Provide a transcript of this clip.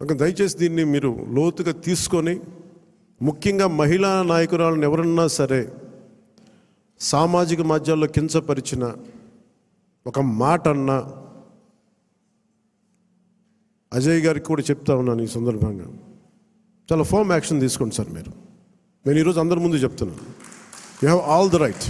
కనుక దయచేసి దీన్ని మీరు లోతుగా తీసుకొని ముఖ్యంగా మహిళా నాయకురాలను ఎవరన్నా సరే సామాజిక మాధ్యాల్లో కించపరిచిన ఒక మాట అన్నా అజయ్ గారికి కూడా చెప్తా ఉన్నాను ఈ సందర్భంగా. చాలా ఫామ్ యాక్షన్ తీసుకోండి సార్ మీరు. నేను ఈరోజు అందరి ముందు చెప్తున్నాను. You have all the right.